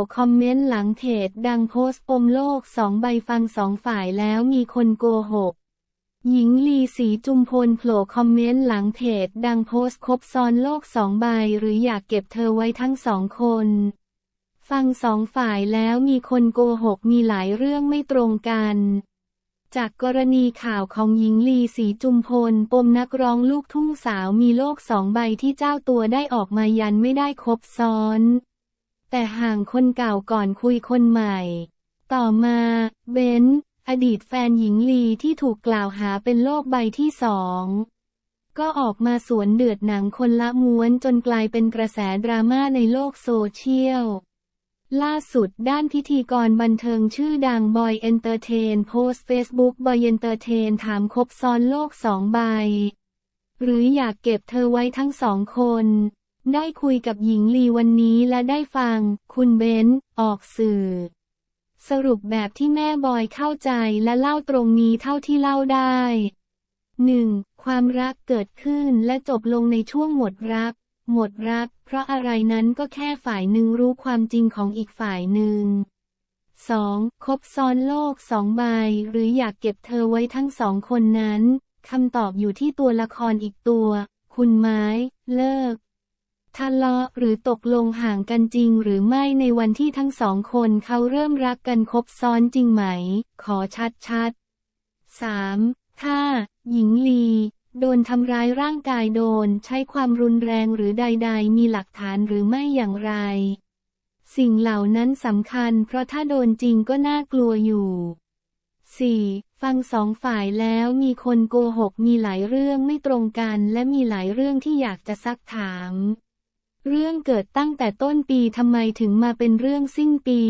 ล่คอมเมนต์หลังเพจดังโพสต์ปมโลกสองใบฟังสองฝ่ายแล้วมีคนโกหก หญิงลีสีจุมพลโผล่คอมเมนต์หลังเพจดังโพสต์ครบซ้อนโลกสองใบหรืออยากเก็บเธอไว้ทั้งสองคน ฟังสองฝ่ายแล้วมีคนโกหกมีหลายเรื่องไม่ตรงกันจากกรณีข่าวของหญิงลีสีจุมพล ปมนักร้องลูกทุ่งสาวมีโลกสองใบที่เจ้าตัวได้ออกมายันไม่ได้ครบซ้อน แต่ห่างคนเก่าก่อนคุยคนใหม่ ต่อมาเบนอดีตแฟนหญิงลีที่ถูกกล่าวหาเป็นโลกใบที่สองก็ออกมาสวนเดือดหนังคนละม้วนจนกลายเป็นกระแสดราม่าในโลกโซเชียล ล่าสุดด้านพิธีกรบันเทิงชื่อดังบอยเอนเตอร์เทนโพสต์เฟซบุ๊กบอยเอนเตอร์เทนถามครบซ้อนโลกสองใบ หรืออยากเก็บเธอไว้ทั้งสองคน ได้คุยกับหญิงลีวันนี้และได้ฟัง คุณเบนซ์ออกสื่อ สรุปแบบที่แม่บอยเข้าใจและเล่าตรงนี้เท่าที่เล่าได้ 1. ความรักเกิดขึ้นและจบลงในช่วงหมดรัก หมดรัก เพราะอะไรนั้นก็แค่ฝ่ายหนึ่งรู้ความจริงของอีกฝ่ายหนึ่ง 2. คบซ้อนโลกสองใบ หรืออยากเก็บเธอไว้ทั้งสองคนนั้นคำตอบอยู่ที่ตัวละครอีกตัว คุณไม้ เลิก ทะเลาะหรือตกลงห่างกันจริงหรือไม่ในวันที่ทั้งสองคนเขาเริ่มรักกันคบซ้อนจริงไหม ขอชัดชัด 3. ถ้า หญิงลี โดนทำร้ายร่างกายโดนใช้ความรุนแรงหรือใด ๆ มีหลักฐานหรือไม่อย่างไร สิ่งเหล่านั้นสำคัญเพราะถ้าโดนจริงก็น่ากลัวอยู่ 4. ฟังสองฝ่ายแล้วมีคนโกหกมีหลายเรื่องไม่ตรงกันและมีหลายเรื่องที่อยากจะซักถาม เรื่องเกิดตั้งแต่ต้นปีทำไมถึงมาเป็นเรื่องสิ้นปี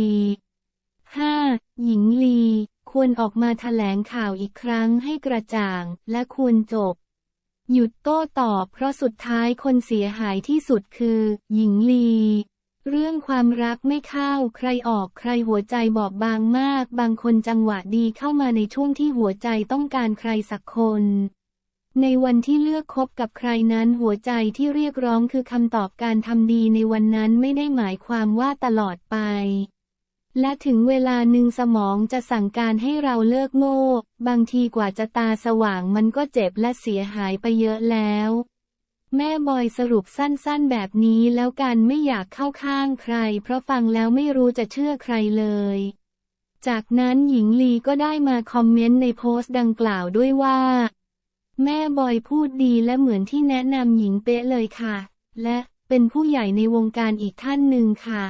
5. หญิงลี ควรออกมาแถลงข่าวอีกครั้งให้กระจ่าง และควรจบ หยุดโต้ตอบเพราะสุดท้ายคนเสียหายที่สุดคือ หญิงลี เรื่องความรักไม่เข้าใครออกใครหัวใจบอบบางมาก บางคนจังหวะดีเข้ามาในช่วงที่หัวใจต้องการใครสักคน ในวันที่เลือกคบกับใครนั้นหัวใจที่เรียกร้องคือคำตอบการทำดีในวันนั้นไม่ได้หมายความว่าตลอดไป และถึงเวลาหนึ่งสมองจะสั่งการให้เราเลิกโง่ บางทีกว่าจะตาสว่างมันก็เจ็บและเสียหายไปเยอะแล้ว แม่บอยสรุปสั้นๆแบบนี้แล้วกันไม่อยากเข้าข้างใคร เพราะฟังแล้วไม่รู้จะเชื่อใครเลยจากนั้นหญิงลีก็ได้มาคอมเมนต์ในโพสต์ดังกล่าวด้วยว่า แม่บอยพูดดีและเหมือนที่แนะนำหญิงเป๊ะเลยค่ะ และเป็นผู้ใหญ่ในวงการอีกท่านหนึ่งค่ะ